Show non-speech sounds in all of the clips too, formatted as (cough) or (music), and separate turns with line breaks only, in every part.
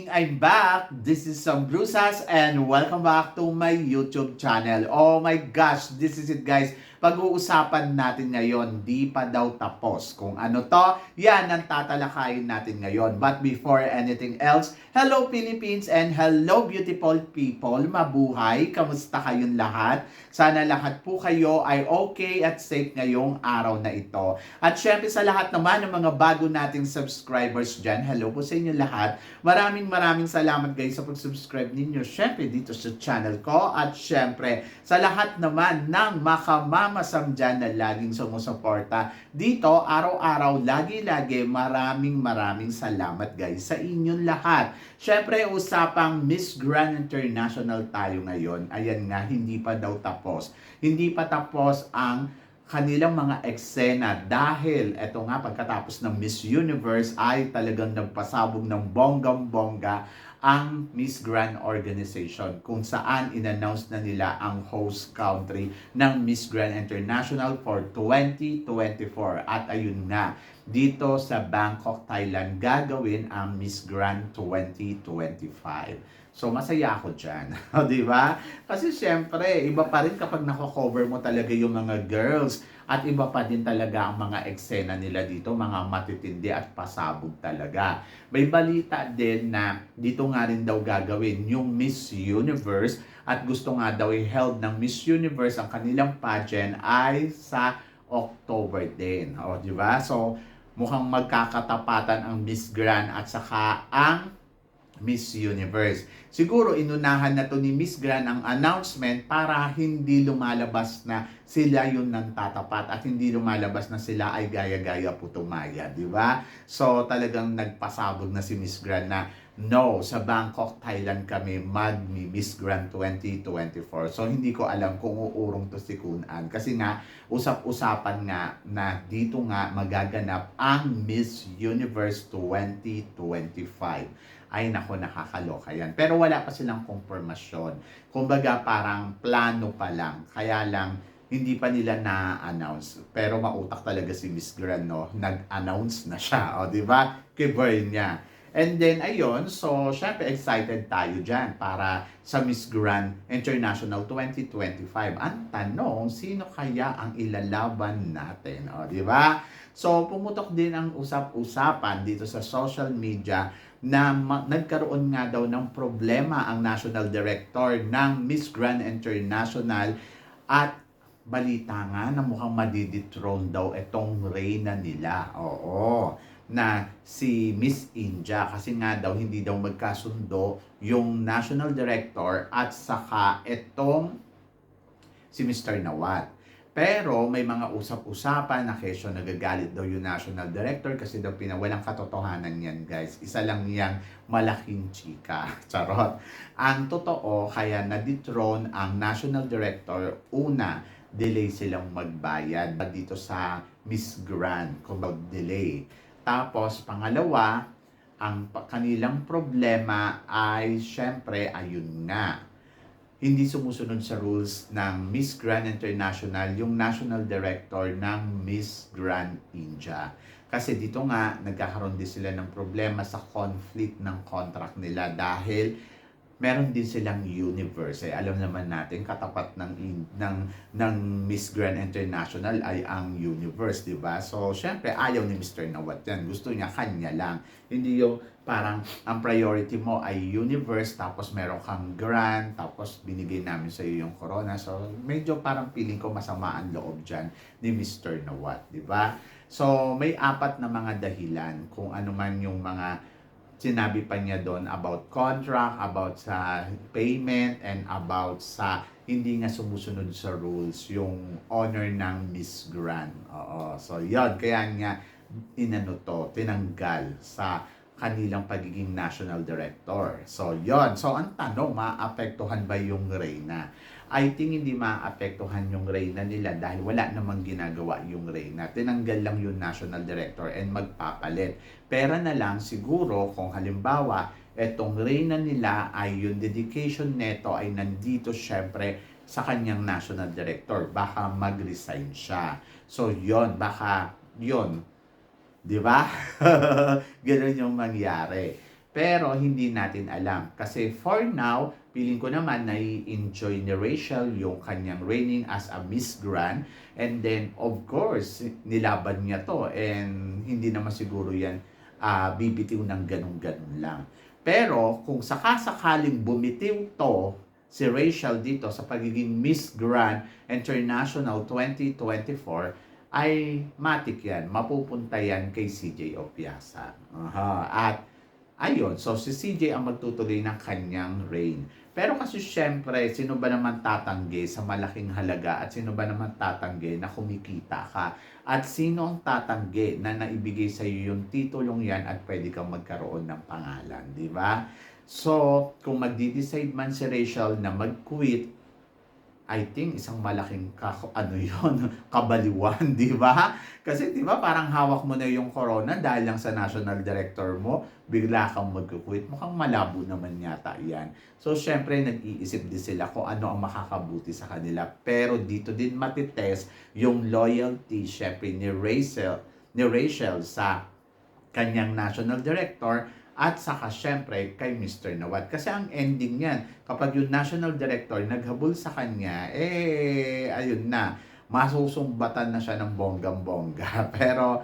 Evening! I'm back! This is Sam Brusas and welcome back to my YouTube channel. Oh my gosh! This is it guys! Pag-uusapan natin ngayon, di pa daw tapos. Kung ano to, yan ang tatalakayin natin ngayon. But before anything else, hello Philippines and hello beautiful people! Mabuhay! Kamusta kayong lahat? Sana lahat po kayo ay okay at safe ngayong araw na ito. At syempre sa lahat naman ng mga bago nating subscribers dyan, hello po sa inyo lahat. Maraming maraming salamat guys sa pag-subscribe ninyo. Syempre dito sa channel ko at syempre sa lahat naman ng makamamasam dyan na laging sumusuporta. Dito araw-araw, lagi-lagi maraming maraming salamat guys sa inyong lahat. Syempre usapang Miss Grand International tayo ngayon. Ayan nga, hindi pa daw tapos. Hindi pa tapos ang kanilang mga eksena dahil eto nga pagkatapos ng Miss Universe ay talagang nagpasabog ng bonggang-bongga ang Miss Grand Organization kung saan inannounce na nila ang host country ng Miss Grand International for 2024 at ayun nga dito sa Bangkok, Thailand gagawin ang Miss Grand 2025. So, masaya ako dyan. (laughs) O, di ba? Kasi syempre, iba pa rin kapag nako-cover mo talaga yung mga girls. At iba pa din talaga ang mga eksena nila dito, mga matitindi at pasabog talaga. May balita din na dito nga rin daw gagawin yung Miss Universe at gusto nga daw i-held ng Miss Universe ang kanilang pageant ay sa October din. O, di ba? So, mukhang magkakatapatan ang Miss Grand at saka ang Miss Universe. Siguro inunahan na to ni Miss Grand ang announcement para hindi lumalabas na sila yung nang tatapat at hindi lumalabas na sila ay gaya-gaya putumaya, di ba? So talagang nagpasabog na si Miss Grand na no, sa Bangkok, Thailand kami mag Miss Grand 2024. So hindi ko alam kung uurong to si Kunan kasi nga usap-usapan nga na dito nga magaganap ang Miss Universe 2025 ay nako nakakaloka yan. Pero wala pa silang konfirmasyon. Kumbaga parang plano pa lang. Kaya lang hindi pa nila na-announce. Pero mautak talaga si Miss Grand, no? Nag-announce na siya, o di ba? Kay niya. And then, ayun, so, syempre, excited tayo dyan para sa Miss Grand International 2025. Ang tanong, sino kaya ang ilalaban natin? O, di ba? So, pumutok din ang usap-usapan dito sa social media na nagkaroon nga daw ng problema ang National Director ng Miss Grand International at balita nga na mukhang madidethrone daw itong reyna nila. Oo na si Miss India kasi nga daw hindi daw magkasundo yung national director at saka itong si Mr. Nawat. Pero may mga usap-usapan na kesyo nagagalit daw yung national director kasi daw pinawalang katotohanan yan guys. Isa lang niyang malaking chika. (laughs) Charot. Ang totoo, kaya na-dethrone ang national director, una, delay silang magbayad dito sa Miss Grand kung delay. Tapos, pangalawa, ang kanilang problema ay syempre, ayun nga, hindi sumusunod sa rules ng Miss Grand International yung national director ng Miss Grand India. Kasi dito nga, nagkakaroon din sila ng problema sa conflict ng contract nila dahil meron din silang universe. Eh, alam naman natin katapat ng ng ng Miss Grand International ay ang universe, 'di ba? So, syempre ayaw ni Mr. Nawat 'yan. Gusto niya kanya lang. Hindi yung parang ang priority mo ay universe tapos meron kang grand tapos binigay namin sa iyo yung corona. So, medyo parang feeling ko masama ang loob diyan ni Mr. Nawat, 'di ba? So, may apat na mga dahilan kung ano man yung mga sinabi pa niya doon about contract, about sa payment, and about sa hindi nga sumusunod sa rules yung honor ng Miss Grand. Oo. So, yun. Kaya nga, inano to, tinanggal sa kanilang pagiging national director. So, yon So, ang tanong, maapektuhan ba yung Reyna? I think hindi maapektuhan yung Reyna nila dahil wala namang ginagawa yung Reyna. Tinanggal lang yung national director and magpapalit. Pera na lang siguro kung halimbawa etong Reyna nila ay yung dedication neto ay nandito syempre sa kanyang national director. Baka mag-resign siya. So yon baka yon 'Di ba? (laughs) Ganun yung mangyari. Pero hindi natin alam. Kasi for now, feeling ko naman na enjoy ni Rachel yung kanyang reigning as a Miss Grand. And then, of course, nilaban niya to. And hindi naman siguro yan ah, bibitiw ng ganun-ganun lang. Pero kung sakasakaling bumitiw to, si Rachel dito sa pagiging Miss Grand International 2024, ay matik yan, mapupunta yan kay CJ Opiasa. Aha. At ayun, so si CJ ang magtutuloy ng kanyang reign. Pero kasi syempre, sino ba naman tatanggi sa malaking halaga at sino ba naman tatanggi na kumikita ka? At sino ang tatanggi na naibigay sa iyo yung titulong yan at pwede kang magkaroon ng pangalan, di ba? So, kung magdi-decide man si Rachel na mag-quit, I think isang malaking kako, ano yon (laughs) kabaliwan, di ba? Kasi di ba parang hawak mo na yung corona dahil lang sa national director mo, bigla kang mag-quit. Mukhang malabo naman yata yan. So, syempre, nag-iisip din sila kung ano ang makakabuti sa kanila. Pero dito din matitest yung loyalty, syempre, ni Rachel, ni Rachel sa kanyang national director at saka syempre kay Mr. Nawat. Kasi ang ending niyan, kapag yung national director naghabol sa kanya, eh, ayun na, masusumbatan na siya ng bonggang-bongga. (laughs) Pero,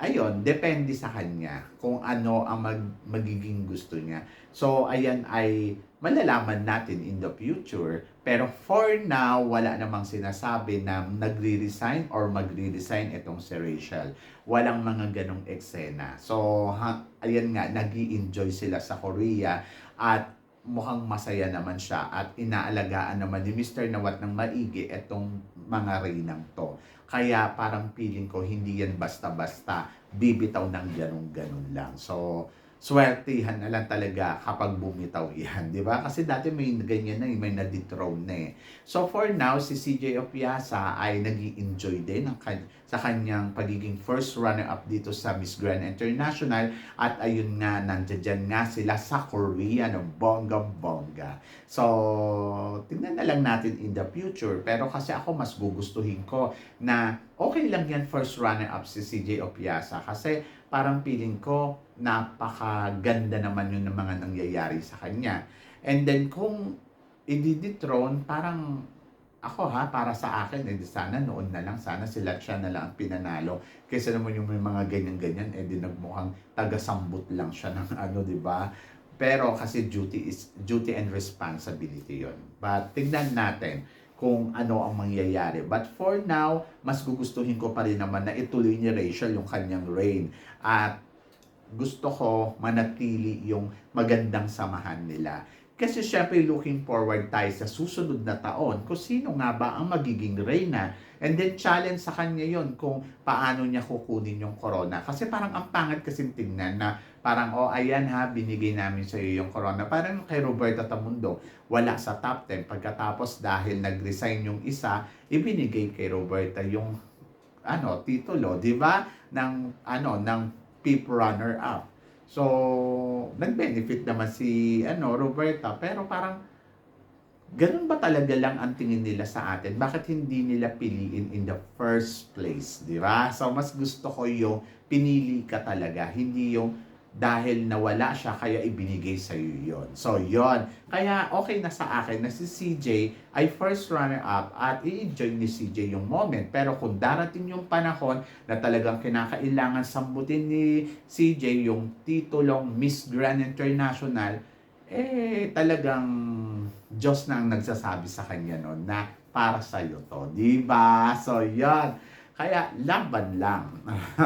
ayun, depende sa kanya kung ano ang mag, magiging gusto niya. So, ayan ay malalaman natin in the future. Pero for now, wala namang sinasabi na nagre-resign or magre-resign itong si Rachel. Walang mga ganong eksena. So, ha, ayan nga, nag enjoy sila sa Korea at mukhang masaya naman siya at inaalagaan naman ni Mr. Nawat ng maigi itong mga reynang to. Kaya parang feeling ko hindi yan basta-basta bibitaw ng ganun-ganun lang. So, swertihan na lang talaga kapag bumitaw yan, di ba? Kasi dati may ganyan na, eh, may na-dethrone na eh. So for now, si CJ Opiasa ay nag enjoy din ng kan- sa kanyang pagiging first runner-up dito sa Miss Grand International at ayun nga, nandiyan nga sila sa Korea ng bongga-bongga. So, tingnan na lang natin in the future. Pero kasi ako mas gugustuhin ko na okay lang yan first runner-up si CJ Opiasa kasi parang feeling ko napakaganda naman yun ng mga nangyayari sa kanya. And then kung i-dethrone, parang ako ha, para sa akin, eh, di sana noon na lang, sana sila siya na lang ang pinanalo. Kaysa naman yung may mga ganyan-ganyan, eh di nagmukhang taga-sambot lang siya ng (laughs) ano, di ba? Pero kasi duty is duty and responsibility yon. But tignan natin kung ano ang mangyayari. But for now, mas gugustuhin ko pa rin naman na ituloy ni Rachel yung kanyang reign. At gusto ko manatili yung magandang samahan nila. Kasi syempre looking forward tayo sa susunod na taon kung sino nga ba ang magiging reyna. And then challenge sa kanya yon kung paano niya kukunin yung corona. Kasi parang ang pangat kasi tingnan na parang, oh ayan ha, binigay namin sa iyo yung corona. Parang kay Roberta Tamundo, wala sa top 10. Pagkatapos dahil nag-resign yung isa, ibinigay kay Roberta yung ano, titulo, di ba? Ng, ano, ng PIP runner-up. So, nag-benefit naman si ano, Roberta, pero parang ganun ba talaga lang ang tingin nila sa atin? Bakit hindi nila piliin in the first place, di ba? So, mas gusto ko yung pinili ka talaga, hindi yung dahil nawala siya kaya ibinigay sa iyo yon. So yon. Kaya okay na sa akin na si CJ ay first runner up at i-enjoy ni CJ yung moment. Pero kung darating yung panahon na talagang kinakailangan sambutin ni CJ yung titulong Miss Grand International, eh talagang Diyos na ang nagsasabi sa kanya noon na para sa iyo to, 'di ba? So yon. Kaya laban lang.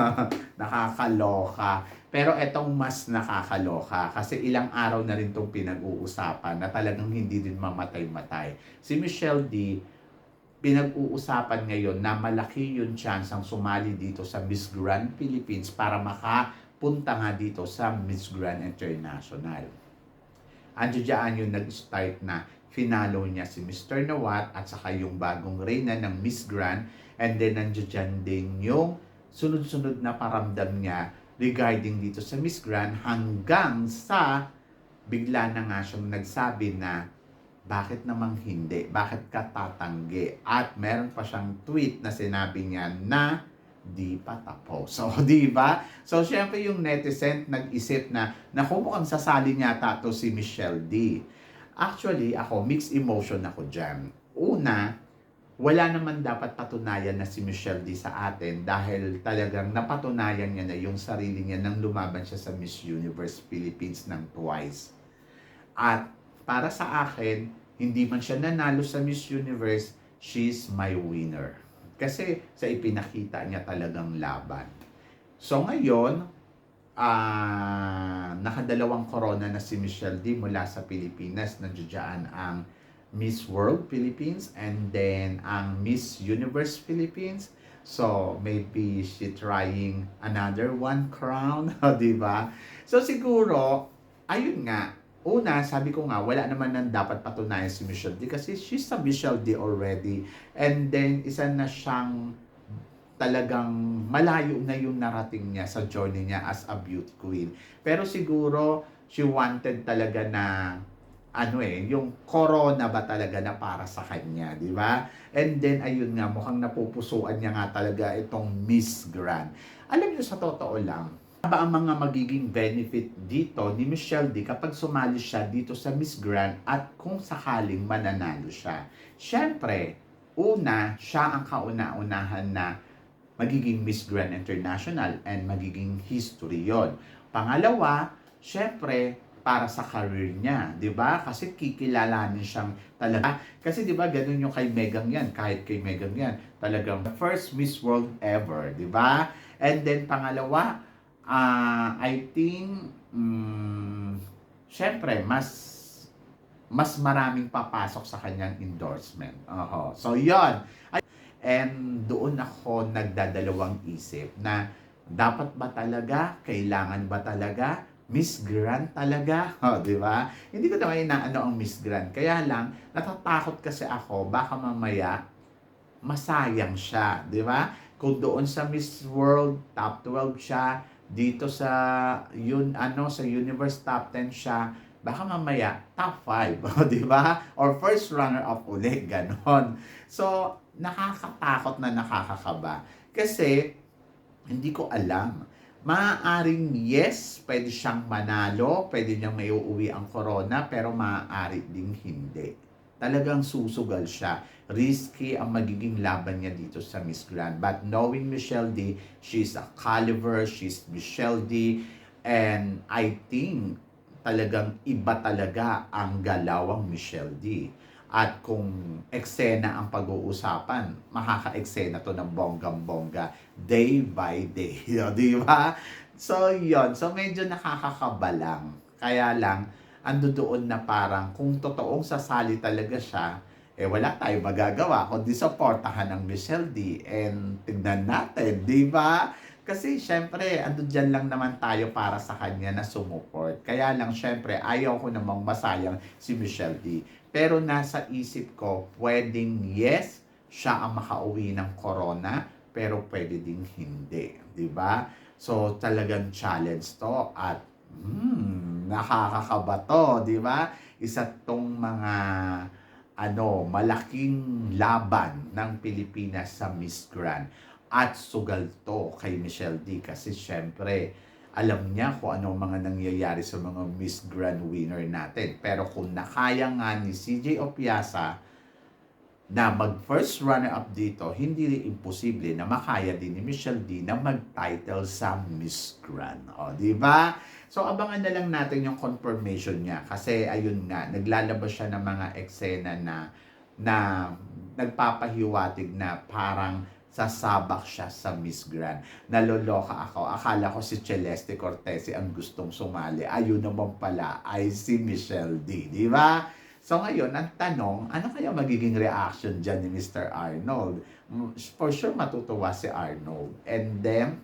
(laughs) Nakakaloka. Pero etong mas nakakaloka kasi ilang araw na rin itong pinag-uusapan na talagang hindi din mamatay-matay. Si Michelle D, pinag-uusapan ngayon na malaki yung chance ang sumali dito sa Miss Grand Philippines para makapunta nga dito sa Miss Grand International. Andiyo dyan yung nag-start na finalo niya si Mr. Nawat at saka yung bagong reyna ng Miss Grand and then nandiyo dyan din yung sunod-sunod na paramdam niya regarding dito sa Miss Grand hanggang sa bigla na nga siyang nagsabi na bakit namang hindi? Bakit ka tatanggi? At meron pa siyang tweet na sinabi niya na di pa tapos. (laughs) So, di ba? So, syempre yung netizen nag-isip na, naku, mukhang sasali niya to si Michelle D. Actually, ako, mixed emotion ako dyan. Una, wala naman dapat patunayan na si Michelle D sa atin dahil talagang napatunayan niya na yung sarili niya nang lumaban siya sa Miss Universe Philippines ng twice. At para sa akin, hindi man siya nanalo sa Miss Universe, she's my winner. Kasi sa ipinakita niya talagang laban. So ngayon, ah nakadalawang corona na si Michelle D mula sa Pilipinas. Nandiyan ang Miss World Philippines and then ang Miss Universe Philippines. So, maybe she trying another one crown, (laughs) di ba? So, siguro, ayun nga, una, sabi ko nga, wala naman nang dapat patunayan si Michelle D kasi she's a Michelle D already. And then, isa na siyang talagang malayo na yung narating niya sa journey niya as a beauty queen. Pero siguro, she wanted talaga na ano eh, yung corona ba talaga na para sa kanya, di ba? And then, ayun nga, mukhang napupusuan niya nga talaga itong Miss Grand. Alam niyo, sa totoo lang, ba ang mga magiging benefit dito ni Michelle D kapag sumali siya dito sa Miss Grand at kung sakaling mananalo siya? Siyempre, una, siya ang kauna-unahan na magiging Miss Grand International and magiging history yon. Pangalawa, syempre, para sa career niya, 'di ba? Kasi kikilalanin siyang talaga. Kasi 'di ba, ganun yung kay Megan 'yan, kahit kay Megan 'yan, talagang the first Miss World ever, 'di ba? And then pangalawa, ah I think mm, syempre mas mas maraming papasok sa kanyang endorsement. Oho. So 'yon. And doon ako nagdadalawang isip na dapat ba talaga, kailangan ba talaga, Miss Grand talaga, (laughs) oh, di ba? Hindi ko naman inaano ang Miss Grand. Kaya lang, natatakot kasi ako, baka mamaya, masayang siya, di ba? Kung doon sa Miss World, top 12 siya, dito sa, yun, ano, sa Universe top 10 siya, baka mamaya, top 5, (laughs) di ba? Or first runner-up ulit, (laughs) ganon. So, nakakatakot na nakakakaba. Kasi, hindi ko alam. Maaaring yes, pwede siyang manalo, pwede niyang may uuwi ang corona, pero maaari ding hindi. Talagang susugal siya. Risky ang magiging laban niya dito sa Miss Grand. But knowing Michelle D, she's a caliber, she's Michelle D, and I think talagang iba talaga ang galawang Michelle D. At kung eksena ang pag-uusapan, makaka-eksena to ng bonggang-bongga day by day. (laughs) Di ba? So, yon So, medyo nakakakaba lang. Kaya lang, ando doon na parang kung totoong sasali talaga siya, eh wala tayong magagawa kundi supportahan ng Michelle D. And tignan natin, di ba? Kasi syempre, ando dyan lang naman tayo para sa kanya na sumuport. Kaya lang syempre, ayaw ko namang masayang si Michelle D. Pero nasa isip ko, pwedeng yes, siya ang makauwi ng corona, pero pwede ding hindi. Di ba? So, talagang challenge to at hmm, nakakakaba to, di ba? Isa tong mga ano, malaking laban ng Pilipinas sa Miss Grand. At sugal to kay Michelle D. Kasi syempre, alam niya kung ano mga nangyayari sa mga Miss Grand winner natin. Pero kung nakaya nga ni CJ Opiasa na mag first runner up dito, hindi rin imposible na makaya din ni Michelle D na mag-title sa Miss Grand. O, di ba? So, abangan na lang natin yung confirmation niya. Kasi, ayun nga, naglalabas siya ng mga eksena na na nagpapahiwatig na parang sasabak siya sa Miss Grand. Naloloka ako. Akala ko si Celeste Cortez ang gustong sumali. Ayun naman pala ay si Michelle D. Di ba? So ngayon, ang tanong, ano kaya magiging reaction dyan ni Mr. Arnold? Mm, For sure, matutuwa si Arnold. And then,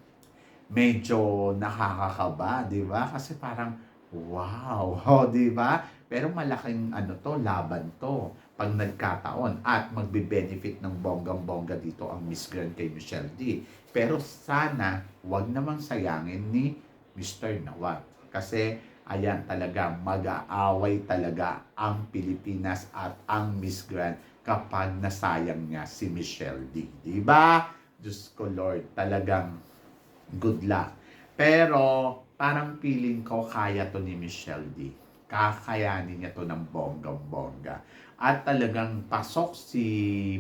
medyo nakakakaba, di ba? Kasi parang, wow, oh, (laughs) di ba? Pero malaking ano to, laban to pag nagkataon at magbe-benefit ng bonggang-bongga dito ang Miss Grand kay Michelle D. Pero sana, wag namang sayangin ni Mr. Nawat. Kasi ayan talaga, mag-aaway talaga ang Pilipinas at ang Miss Grand kapag nasayang niya si Michelle D. Di ba? Diyos ko Lord, talagang good luck. Pero parang feeling ko kaya to ni Michelle D. Kakayanin niya to ng bonggang-bongga. At talagang pasok si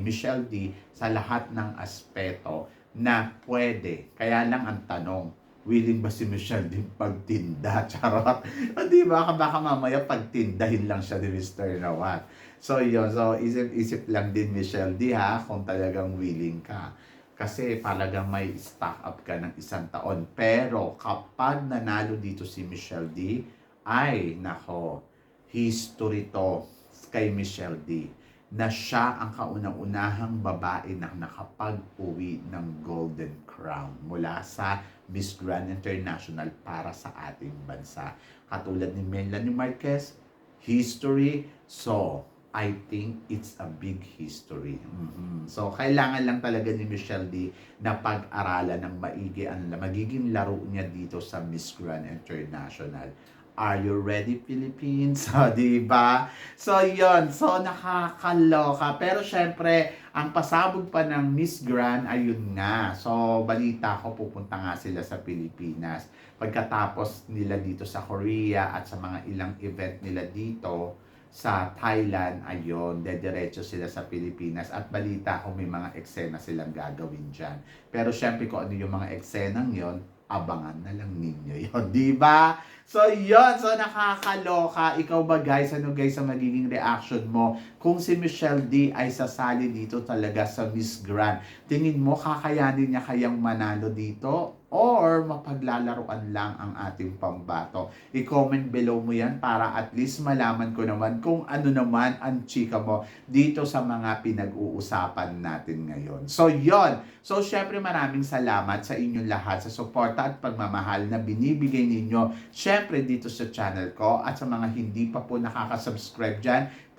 Michelle D sa lahat ng aspeto na pwede. Kaya lang ang tanong, willing ba si Michelle D pagtinda? (laughs) Charot. O di ba? Baka mamaya pagtindahin lang siya ni Mr. Nawat. So yun, so isip-isip lang din Michelle D ha, kung talagang willing ka. Kasi talagang may stock up ka ng isang taon. Pero kapag nanalo dito si Michelle D, ay nako, history to kay Michelle D na siya ang kaunang-unahang babae na nakapag-uwi ng Golden Crown mula sa Miss Grand International para sa ating bansa. Katulad ni Melanie Marquez, history. So, I think it's a big history. Mhm. So, kailangan lang talaga ni Michelle D na pag-aralan ng maigi ang magiging laro niya dito sa Miss Grand International. Are you ready, Philippines? (laughs) So, di ba? So, yon So, nakakaloka. Pero, syempre, ang pasabog pa ng Miss Grand, ayun nga. So, balita ko, pupunta nga sila sa Pilipinas. Pagkatapos nila dito sa Korea at sa mga ilang event nila dito, sa Thailand, ayun, dediretso sila sa Pilipinas at balita ko may mga eksena silang gagawin dyan. Pero syempre kung ano yung mga eksenang yon abangan na lang ninyo yon di ba? So, yon So, nakakaloka. Ikaw ba, guys? Ano, guys, ang magiging reaction mo kung si Michelle D ay sasali dito talaga sa Miss Grand? Tingin mo, kakayanin niya kayang manalo dito? Or mapaglalaruan lang ang ating pambato? I-comment below mo yan para at least malaman ko naman kung ano naman ang chika mo dito sa mga pinag-uusapan natin ngayon. So, yon So, syempre maraming salamat sa inyong lahat sa suporta at pagmamahal na binibigay ninyo syempre dito sa channel ko at sa mga hindi pa po nakaka-subscribe dyan,